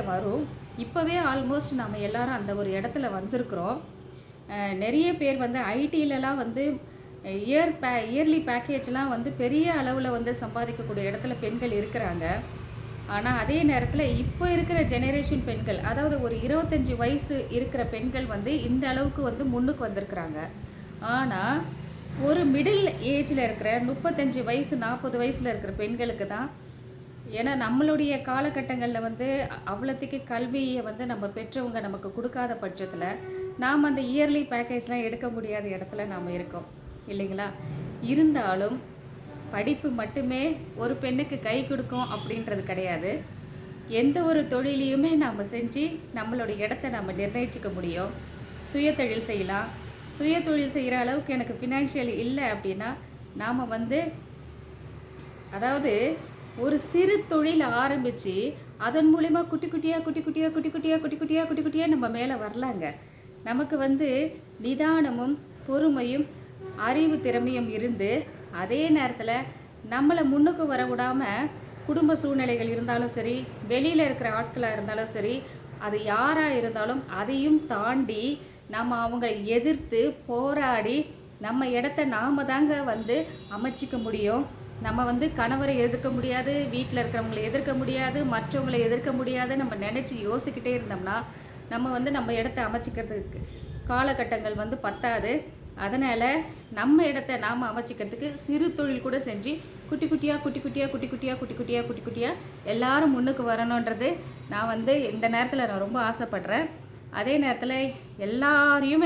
வரும். இப்போவே ஆல்மோஸ்ட் நம்ம எல்லாரும் அந்த ஒரு இடத்துல வந்திருக்கிறோம். நிறைய பேர் வந்து ஐடியிலலாம் வந்து இயர் பே இயர்லி பேக்கேஜ்லாம் வந்து பெரிய அளவில் வந்து சம்பாதிக்கக்கூடிய இடத்துல பெண்கள் இருக்கிறாங்க. ஆனால் அதே நேரத்தில் இப்போ இருக்கிற ஜெனரேஷன் பெண்கள் அதாவது ஒரு இருபத்தஞ்சி வயசு இருக்கிற பெண்கள் வந்து இந்த அளவுக்கு வந்து முன்னுக்கு வந்திருக்கிறாங்க. ஆனால் ஒரு மிடில் ஏஜில் இருக்கிற முப்பத்தஞ்சு வயசு நாற்பது வயசில் இருக்கிற பெண்களுக்கு தான் ஏன்னா நம்மளுடைய காலகட்டங்களில் வந்து அவ்வளோத்துக்கு கல்வியை வந்து நம்ம பெற்றவங்க நமக்கு கொடுக்காத பட்சத்தில் நாம் அந்த இயர்லி பேக்கேஜ்லாம் எடுக்க முடியாத இடத்துல நாம் இருக்கோம். இல்லைங்களா? இருந்தாலும் படிப்பு மட்டுமே ஒரு பெண்ணுக்கு கை கொடுக்கும் அப்படின்றது கிடையாது. எந்த ஒரு தொழிலையுமே நாம் செஞ்சு நம்மளுடைய இடத்த நம்ம நிர்ணயிச்சிக்க முடியும். சுயதொழில் செய்யலாம். சுயதொழில் செய்கிற அளவுக்கு எனக்கு ஃபினான்ஷியல் இல்லை அப்படின்னா நாம் வந்து அதாவது ஒரு சிறு தொழில் ஆரம்பித்து அதன் மூலிமா குட்டி குட்டியாக குட்டி குட்டியாக குட்டி குட்டியாக குட்டி குட்டியாக குட்டி குட்டியாக நம்ம மேலே வரலாங்க. நமக்கு வந்து நிதானமும் பொறுமையும் அறிவு திறமையும் இருந்து அதே நேரத்தில் நம்மளை முன்னுக்கு வர விடாமல் குடும்ப சூழ்நிலைகள் இருந்தாலும் சரி வெளியில் இருக்கிற ஆட்களாக இருந்தாலும் சரி அது யாராக இருந்தாலும் அதையும் தாண்டி நம்ம அவங்களை எதிர்த்து போராடி நம்ம இடத்த நாம தாங்க வந்து அமைச்சிக்க முடியும். நம்ம வந்து கணவரை எதிர்க்க முடியாது வீட்டில் இருக்கிறவங்களை எதிர்க்க முடியாது மற்றவங்களை எதிர்க்க முடியாது நம்ம நினச்சி யோசிக்கிட்டே இருந்தோம்னா நம்ம வந்து நம்ம இடத்த அமைச்சிக்கிறதுக்கு காலகட்டங்கள் வந்து பத்தாது. அதனால் நம்ம இடத்த நாம் அமைச்சிக்கிறதுக்கு சிறு தொழில் கூட செஞ்சு குட்டி குட்டியாக குட்டி குட்டியாக குட்டி குட்டியாக குட்டி குட்டியாக குட்டி குட்டியாக எல்லாரும் முன்னுக்கு வரணுன்றது நான் வந்து இந்த நேரத்தில் நான் ரொம்ப ஆசைப்பட்றேன். அதே நேரத்தில் எல்லாரையுமே